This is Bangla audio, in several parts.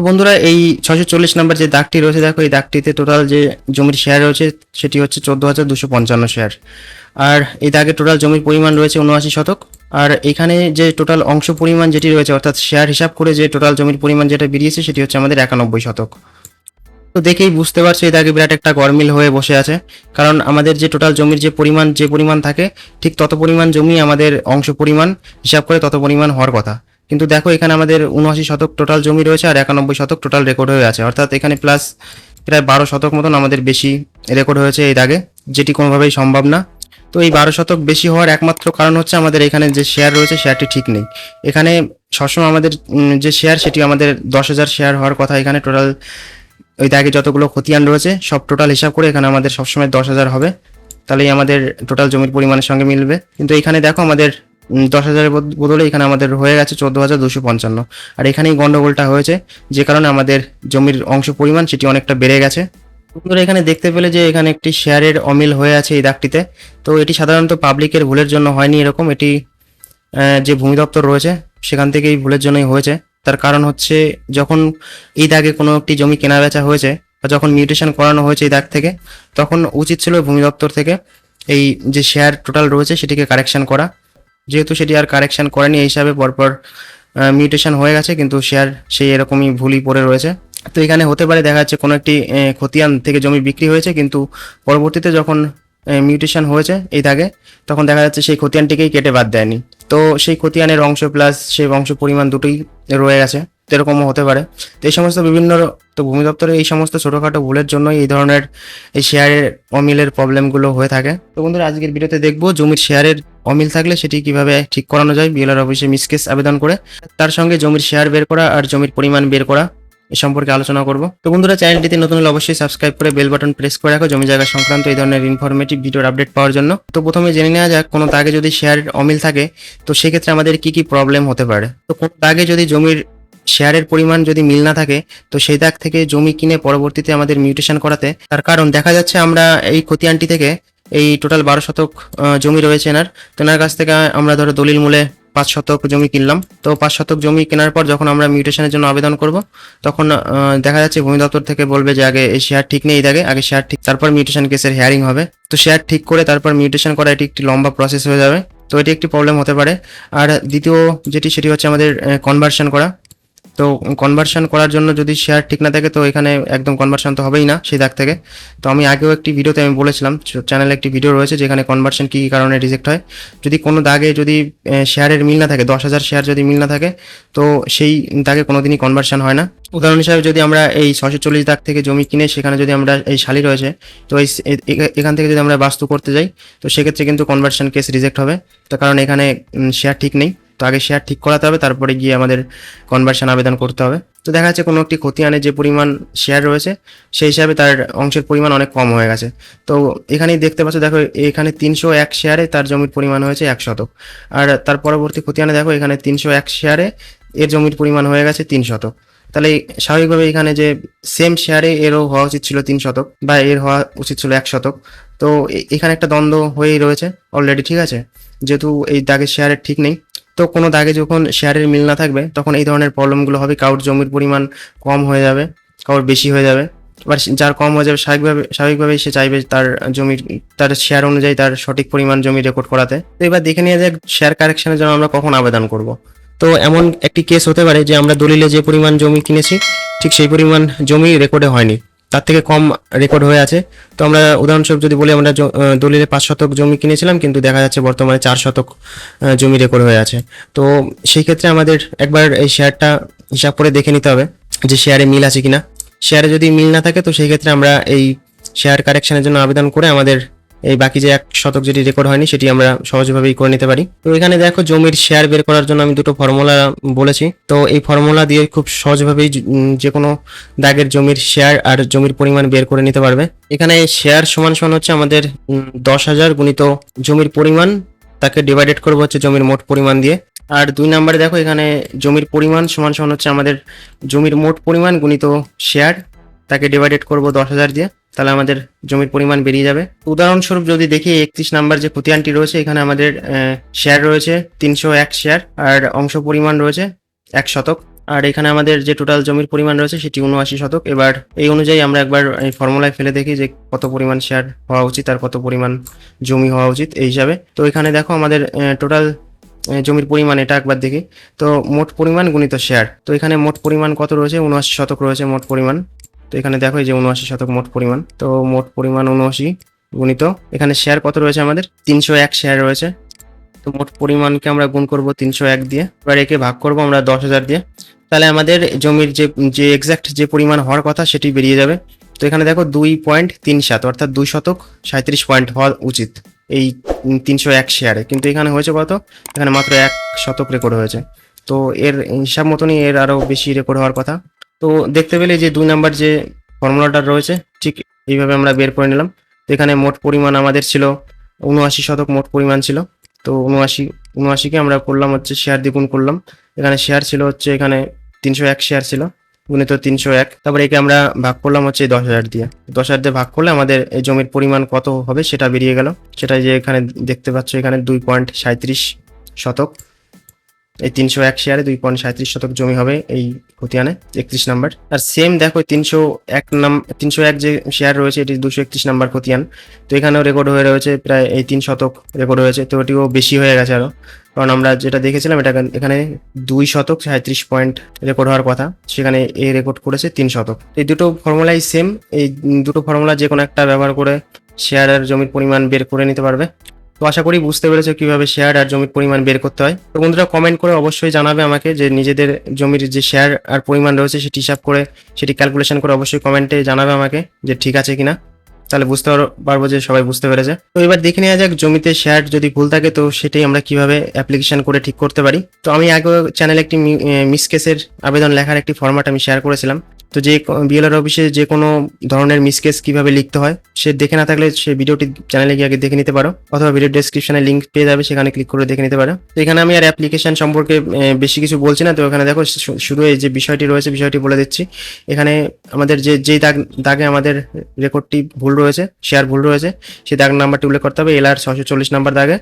তো বন্ধুরা, এই ছশো চল্লিশ নাম্বার যে দাগটি রয়েছে, দেখো, এই দাগটিতে টোটাল যে জমির শেয়ার রয়েছে, সেটি হচ্ছে চোদ্দ হাজার দুশো পঞ্চান্ন শেয়ার আর এই দাগে টোটাল জমির পরিমাণ রয়েছে উনআশি শতক। আর এখানে যে টোটাল অংশ পরিমাণ যেটি রয়েছে, অর্থাৎ শেয়ার হিসাব করে যে টোটাল জমির পরিমাণ যেটা বেরিয়েছে, সেটি হচ্ছে আমাদের একানব্বই শতক। তো দেখেই বুঝতে পারছ, এই দাগে বিরাট একটা গরমিল হয়ে বসে আছে। কারণ আমাদের যে টোটাল জমির যে পরিমাণ যে পরিমাণ থাকে, ঠিক তত পরিমাণ জমি আমাদের অংশ পরিমাণ হিসাব করে তত পরিমাণ হওয়ার কথা। কিন্তু দেখো, এখানে আমাদের উনআশি শতক টোটাল জমি রয়েছে আর একানব্বই শতক টোটাল রেকর্ড হয়ে আছে। অর্থাৎ এখানে প্লাস প্রায় বারো শতক মতন আমাদের বেশি রেকর্ড হয়েছে এর আগে যেটি কোনোভাবেই সম্ভব না। তো এই বারো শতক বেশি হওয়ার একমাত্র কারণ হচ্ছে আমাদের এখানে যে শেয়ার রয়েছে শেয়ারটি ঠিক নেই। এখানে সবসময় আমাদের যে শেয়ার সেটি আমাদের দশ হাজার শেয়ার হওয়ার কথা এখানে টোটাল ওই দাগে যতগুলো খতিয়ান রয়েছে, সব টোটাল হিসাব করে এখানে আমাদের সবসময় দশ হাজার হবে। তাহলেই আমাদের টোটাল জমির পরিমাণের সঙ্গে মিলবে। কিন্তু এখানে দেখো, আমাদের দশ হাজারের বদলে এখানে আমাদের হয়ে গেছে চোদ্দ হাজার দুশো পঞ্চান্ন। আর এখানেই গন্ডগোলটা হয়েছে, যে কারণে আমাদের জমির অংশ পরিমাণ সেটি অনেকটা বেড়ে গেছে। বন্ধুরা এখানে দেখতে পেলে যে এখানে একটি শেয়ারের অমিল হয়ে আছে এই দাগটিতে। তো এটি সাধারণত পাবলিকের ভুলের জন্য হয়নি এরকম, এটি যে ভূমি দপ্তর রয়েছে, সেখান থেকে এই ভুলের জন্যই হয়েছে। তার কারণ হচ্ছে যখন এই দাগে কোনো একটি জমি কেনা বেচা হয়েছে বা যখন মিউটেশন করানো হয়েছে এই দাগ থেকে, তখন উচিত ছিল ভূমি দপ্তর থেকে এই যে শেয়ার টোটাল রয়েছে সেটিকে কারেকশন করা। যেহেতু সেটি আর কারেকশন করেনি এই হিসাবে পরপর মিউটেশন হয়ে গেছে, কিন্তু শেয়ার সেই এরকমই ভুলই পড়ে রয়েছে। তো এখানে হতে পারে দেখা যাচ্ছে কোনো একটি খতিয়ান থেকে জমি বিক্রি হয়েছে, কিন্তু পরবর্তীতে যখন মিউটেশন হয়েছে এই দাগে, তখন দেখা যাচ্ছে সেই খতিয়ানটিকেই কেটে বাদ দেয়নি। তো সেই খতিয়ানের অংশ প্লাস সেই অংশ পরিমাণ দুটোই রয়ে গেছে এরকমও হতে পারে। তো এই সমস্ত বিভিন্ন তো ভূমি দপ্তরের এই সমস্ত ছোটোখাটো ভুলের জন্যই এই ধরনের এই শেয়ারের অমিলের প্রবলেমগুলো হয়ে থাকে। তো বন্ধুরা, আজকের ভিডিওতে দেখব জমির শেয়ারের অমিল থাকলে সেটি কীভাবে ঠিক করানো যায়? বিএলআর অফিসে মিসকেস আবেদন করে, তার সঙ্গে জমির শেয়ার বের করা আর জমির পরিমাণ বের করা এ সম্পর্কে আলোচনা করব। তো বন্ধুরা, চ্যানেলটিতে নতুন হলে অবশ্যই সাবস্ক্রাইব করে বেল বাটন প্রেস করে রাখো জমি জায়গা সংক্রান্ত এই ধরনের ইনফরমেটিভ ভিডিওর আপডেট পাওয়ার জন্য। তো প্রথমে জেনে নেওয়া যাক, কোনো দাগে যদি শেয়ারের অমিল থাকে, তো সেক্ষেত্রে আমাদের কি কি প্রবলেম হতে পারে? তো কোনো দাগে যদি জমির শেয়ারের পরিমাণ যদি মিল না থাকে, তো সেই দাগ থেকে জমি কিনে পরবর্তীতে আমাদের মিউটেশন করাতে তার কারণ দেখা যাচ্ছে আমরা এই খতিয়ানটি থেকে এই টোটাল বারো শতক জমি রয়েছে এনার। তো এনার কাছ থেকে আমরা ধরো দলিল মূলে পাঁচ শতক জমি কিনলাম। তো পাঁচ শতক জমি কেনার পর যখন আমরা মিউটেশনের জন্য আবেদন করব, তখন দেখা যাচ্ছে ভূমি দপ্তর থেকে বলবে যে আগে এই শেয়ার ঠিক নেই দাগে, আগে শেয়ার ঠিক, তারপর মিউটেশন কেসের হেয়ারিং হবে। তো শেয়ার ঠিক করে তারপর মিউটেশন করা এটি একটি লম্বা প্রসেস হয়ে যাবে। তো এটি একটি প্রবলেম হতে পারে। আর দ্বিতীয় যেটি, সেটি হচ্ছে আমাদের কনভার্সন করা। তো কনভার্সন করার জন্য যদি শেয়ার ঠিক না থাকে, তো এখানে একদম কনভার্সন তো হবেই না সেই দাগ থেকে। তো আমি আগেও একটি ভিডিওতে আমি বলেছিলাম চ্যানেলে একটি ভিডিও রয়েছে যেখানে কনভার্সন কী কারণে রিজেক্ট হয়। যদি কোনো দাগে যদি শেয়ারের মিল না থাকে, দশ হাজার শেয়ার যদি মিল না থাকে, তো সেই দাগে কোনোদিনই কনভার্সন হয় না। উদাহরণ হিসাবে যদি আমরা এই ছশো চল্লিশ দাগ থেকে জমি কিনে সেখানে যদি আমরা এই শালি রয়েছে, তো এই এখান থেকে যদি আমরা বাস্তু করতে যাই, তো সেক্ষেত্রে কিন্তু কনভার্সন কেস রিজেক্ট হবে। তো কারণ এখানে শেয়ার ঠিক নেই। তো আগে শেয়ার ঠিক করাতে হবে, তারপরে গিয়ে আমাদের কনভার্সন আবেদন করতে হবে। তো দেখা যাচ্ছে কোনো একটি খতিয়ানে যে পরিমাণ শেয়ার রয়েছে, সেই হিসাবে তার অংশের পরিমাণ অনেক কম হয়ে গেছে। তো এখানেই দেখতে পাচ্ছ, দেখো এখানে তিনশো এক শেয়ারে তার জমির পরিমাণ হয়েছে এক শতক। আর তার পরবর্তী খতিয়ানে দেখো, এখানে তিনশো এক শেয়ারে এর জমির পরিমাণ হয়ে গেছে তিন শতক। তাহলে স্বাভাবিকভাবে এখানে যে সেম শেয়ারে এরও হওয়া উচিত ছিল তিন শতক, বা এর হওয়া উচিত ছিল এক শতক। তো এখানে একটা দ্বন্দ্ব হয়েই রয়েছে অলরেডি, ঠিক আছে? যেহেতু এই দাগের শেয়ারের ঠিক নেই। তো কোনো দাগে যখন শেয়ারের মিল না থাকবে, তখন এই ধরনের প্রবলেমগুলো হবে। কারোর জমির পরিমাণ কম হয়ে যাবে, কারোর বেশি হয়ে যাবে। এবার যার কম হয়ে যাবে, স্বাভাবিকভাবে স্বাভাবিকভাবেই সে চাইবে তার জমির তার শেয়ার অনুযায়ী তার সঠিক পরিমাণ জমি রেকর্ড করাতে। তো এবার দেখে নিয়ে যাক শেয়ার কারেকশনের জন্য আমরা কখন আবেদন করব। তো এমন একটি কেস হতে পারে যে আমরা দলিলে যে পরিমাণ জমি কিনেছি, ঠিক সেই পরিমাণ জমি রেকর্ডে হয়নি। তার থেকে কম রেকর্ড হয়ে আছে। তো আমরা উদাহরণস্বরূপ যদি বলি, আমরা দলিলে পাঁচ শতক জমি কিনেছিলাম, কিন্তু দেখা যাচ্ছে বর্তমানে চার শতক জমি রেকর্ড হয়ে আছে। তো সেই ক্ষেত্রে আমাদের একবার এই শেয়ারটা হিসাব করে দেখে নিতে হবে যে শেয়ারে মিল আছে কিনা। শেয়ারে যদি মিল না থাকে, তো সেই ক্ষেত্রে আমরা এই শেয়ার কারেকশনের জন্য আবেদন করে আমাদের এই বাকি যে এক শতক যেটি রেকর্ড হয়নি, সেটি আমরা সহজভাবেই করে নিতে পারি। তো এখানে দেখো জমির শেয়ার বের করার জন্য আমি দুটো ফর্মুলা বলেছি। তো এই ফর্মুলা দিয়ে খুব সহজভাবেই যে কোনো দাগের জমির শেয়ার আর জমির পরিমাণ বের করে নিতে পারবে। এখানে শেয়ার সমান সমান হচ্ছে আমাদের দশ হাজার গুণিত জমির পরিমাণ, তাকে ডিভাইডেড করব হচ্ছে জমির মোট পরিমাণ দিয়ে। আর দুই নম্বরে দেখো এখানে জমির পরিমাণ সমান সমান হচ্ছে আমাদের জমির মোট পরিমাণ গুণিত শেয়ার তাকে ডিভাইডেড করব দশ হাজার দিয়ে। তাহলে আমাদের জমির পরিমাণ বেরিয়ে যাবে। উদাহরণস্বরূপ যদি দেখি, একত্রিশ নাম্বার যে খতিয়ানটি রয়েছে, এখানে আমাদের শেয়ার রয়েছে, তিনশো এক শেয়ার আর অংশ পরিমাণ রয়েছে এক শতক। আর এখানে আমাদের যে টোটাল জমির পরিমাণ রয়েছে, সেটি উনআশি শতক। এবার এই অনুযায়ী আমরা একবার এই ফর্মুলায় ফেলে দেখি যে কত পরিমাণ শেয়ার হওয়া উচিত আর কত পরিমাণ জমি হওয়া উচিত এই হিসাবে। তো এখানে দেখো আমাদের টোটাল জমির পরিমাণ, এটা একবার দেখি। তো মোট পরিমাণ গুণিত শেয়ার তো এখানে মোট পরিমাণ কত রয়েছে? উনআশি শতক রয়েছে মোট পরিমাণ। তো এখানে দেখো এই যে উনআশি শতক মোট পরিমাণ। তো মোট পরিমাণ উনআশি গুণিত, এখানে শেয়ার কত রয়েছে আমাদের? তিনশো এক শেয়ার রয়েছে। তো মোট পরিমাণকে আমরা গুণ করব তিনশো এক দিয়ে। এবার একে ভাগ করব আমরা দশ হাজার দিয়ে। তাহলে আমাদের জমির যে যে এক্সাক্ট যে পরিমাণ হওয়ার কথা সেটি বেরিয়ে যাবে। তো এখানে দেখো দুই পয়েন্ট তিন সাত, অর্থাৎ দুই শতক সাঁত্রিশ পয়েন্ট হওয়া উচিত এই তিনশো এক শেয়ারে কিন্তু এখানে হয়েছে কত? এখানে মাত্র এক শতক রেকর্ড হয়েছে। তো এর হিসাব মতনই এর আরও বেশি রেকর্ড হওয়ার কথা। তো দেখতে পেলে যে দুই নাম্বার যে ফর্মুলাটা রয়েছে, ঠিক এইভাবে আমরা বের করে নিলাম। তো এখানে মোট পরিমাণ আমাদের ছিল উনআশি শতক, মোট পরিমাণ ছিল। তো উনআশি উনআশিকে আমরা করলাম হচ্ছে শেয়ার দ্বিগুণ করলাম। এখানে শেয়ার ছিল হচ্ছে এখানে তিনশো এক শেয়ার ছিল, গুণিত তিনশো এক। তারপরে একে আমরা ভাগ করলাম হচ্ছে দশ হাজার দিয়ে। দশ হাজার দিয়ে ভাগ করলে আমাদের এই জমির পরিমাণ কত হবে সেটা বেরিয়ে গেল। সেটা যে এখানে দেখতে পাচ্ছ এখানে দুই পয়েন্ট সাঁত্রিশ শতক। এই তিনশো এক শেয়ারে দুই পয়েন্ট সাঁত্রিশ শতক জমি হবে এই খতিয়ানে, একত্রিশ নাম্বার। আর সেম দেখো তিনশো এক নাম, তিনশো এক যে শেয়ার রয়েছে, এটি দুশো একত্রিশ নাম্বার খতিয়ান। তো এখানেও রেকর্ড হয়ে রয়েছে প্রায় এই তিন শতক রেকর্ড হয়েছে, তো এটিও বেশি হয়ে গেছে আরও কারণ আমরা যেটা দেখেছিলাম, এটা এখানে দুই শতক সাঁত্রিশ পয়েন্ট রেকর্ড হওয়ার কথা, সেখানে এ রেকর্ড করেছে তিন শতক। এই দুটো ফর্মুলাই সেম এই দুটো ফর্মুলা যে কোনো একটা ব্যবহার করে শেয়ার আর জমির পরিমাণ বের করে নিতে পারবে। তো আশা করি বুঝতে পেরেছ কীভাবে শেয়ার আর জমির পরিমাণ বের করতে হয়। তো বন্ধুরা কমেন্ট করে অবশ্যই জানাবে আমাকে যে নিজেদের জমির যে শেয়ার আর পরিমাণ রয়েছে সেটি হিসাব করে, সেটি ক্যালকুলেশন করে অবশ্যই কমেন্টে জানাবে আমাকে যে ঠিক আছে কিনা। তাহলে বুঝতে পার- পারব যে সবাই বুঝতে পেরেছে। তো এবার দেখে নেওয়া যাক জমিতে শেয়ার যদি ভুল থাকে তো সেটাই আমরা কীভাবে অ্যাপ্লিকেশন করে ঠিক করতে পারি। তো আমি আগে চ্যানেলে একটি মিস কেসের আবেদন লেখার একটি ফরম্যাট আমি শেয়ার করেছিলাম। তো যে বিএলআর অফিসে যে কোনো ধরনের মিস কেস কীভাবে লিখতে হয়, সে দেখে না থাকলে সে ভিডিওটি চ্যানেলে গিয়ে আগে দেখে নিতে পারো, অথবা ভিডিও ডেসক্রিপশনে লিঙ্ক পেয়ে যাবে, সেখানে ক্লিক করে দেখে নিতে পারো। তো এখানে আমি আর অ্যাপ্লিকেশন সম্পর্কে বেশি কিছু বলছি না, তো এখানে দেখো শুরু যে বিষয়টি রয়েছে, বিষয়টি বলে দিচ্ছি। এখানে আমাদের যে, যেই দাগ, দাগে আমাদের রেকর্ডটি ভুল রয়েছে শেয়ার ভুল রয়েছে, সেই দাগ নাম্বারটি উল্লেখ করতে হবে এল আর ছশো চল্লিশ নাম্বার দাগে।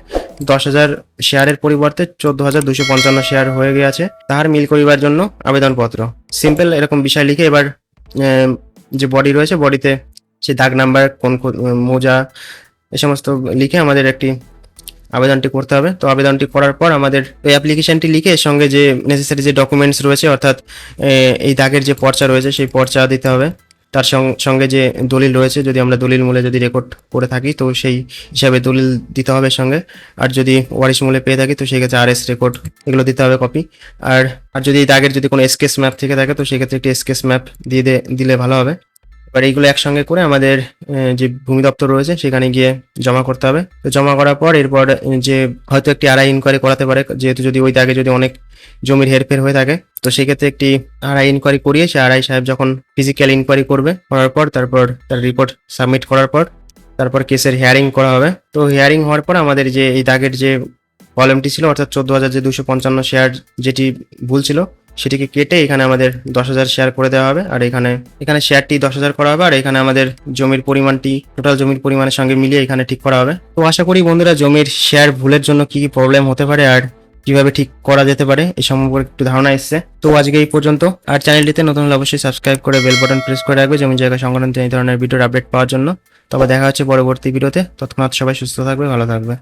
দশ হাজার শেয়ারের পরিবর্তে চোদ্দ হাজার দুশো পঞ্চান্ন শেয়ার হয়ে গিয়েছে, তাহার মিল করিবার জন্য আবেদনপত্র। সিম্পল এরকম বিষয় লিখে এবার যে বডি রয়েছে বডিতে সে দাগ নাম্বার কোন কোন, মোজা এ সমস্ত লিখে আমাদের একটি আবেদনটি করতে হবে। তো আবেদনটি করার পর আমাদের ওই অ্যাপ্লিকেশনটি লিখে এর সঙ্গে যে নেসেসারি যে ডকুমেন্টস রয়েছে অর্থাৎ এই দাগের যে পর্চা রয়েছে সেই পর্চা দিতে হবে। তার সঙ্গে যে দলিল রয়েছে, যদি আমরা দলিল মূলে যদি রেকর্ড করে থাকি, তো সেই হিসাবে দলিল দিতে হবে সঙ্গে। আর যদি ওয়ারিশ মূলে পেয়ে থাকি, তো সেক্ষেত্রে আর এস রেকর্ড এগুলো দিতে হবে কপি আর আর যদি দাগের যদি কোনো এসকেস ম্যাপ থেকে থাকে, তো সেক্ষেত্রে একটি এসকেস ম্যাপ দিয়ে দিলে ভালো হবে। এবার এইগুলো একসঙ্গে করে আমাদের যে ভূমি দপ্তর রয়েছে সেখানে গিয়ে জমা করতে হবে। তো জমা করার পর এরপর যে হয়তো একটি আড়াই ইনকোয়ারি করাতে পারে, যেহেতু যদি ওই দাগে যদি অনেক জমির হেরফের হয়ে থাকে, তো সেক্ষেত্রে একটি আড়াই ইনকোয়ারি করিয়ে সে আড়াই সাহেব যখন ফিজিক্যাল ইনকোয়ারি করবে, করার পর তারপর তার রিপোর্ট সাবমিট করার পর তারপর কেসের হিয়ারিং করা হবে। তো হিয়ারিং হওয়ার পর আমাদের যে এই দাগের যে কলমটি ছিল, অর্থাৎ চোদ্দ হাজার যে দুশো পঞ্চান্ন শেয়ার যেটি ভুল ছিল সেটিকে কেটে এখানে আমাদের দশ হাজার শেয়ার করে দেওয়া হবে। আর এখানে এখানে শেয়ারটি দশ হাজার করা হবে আর এখানে আমাদের জমির পরিমাণটি টোটাল জমির পরিমাণের সঙ্গে মিলিয়ে এখানে ঠিক করা হবে। তো আশা করি বন্ধুরা জমির শেয়ার ভুলের জন্য কি কি প্রবলেম হতে পারে আর কীভাবে ঠিক করা যেতে পারে এই সম্পর্কে একটু ধারণা এসছে। তো আজকে এই পর্যন্ত। আর চ্যানেলটিতে নতুন হলে অবশ্যই সাবস্ক্রাইব করে বেল বাটন প্রেস করে রাখবে জমি জায়গা সংক্রান্ত এই ধরনের ভিডিওর আপডেট পাওয়ার জন্য। তবে দেখা হচ্ছে পরবর্তী ভিডিওতে তৎক্ষণাৎ সবাই সুস্থ থাকবে, ভালো থাকবে।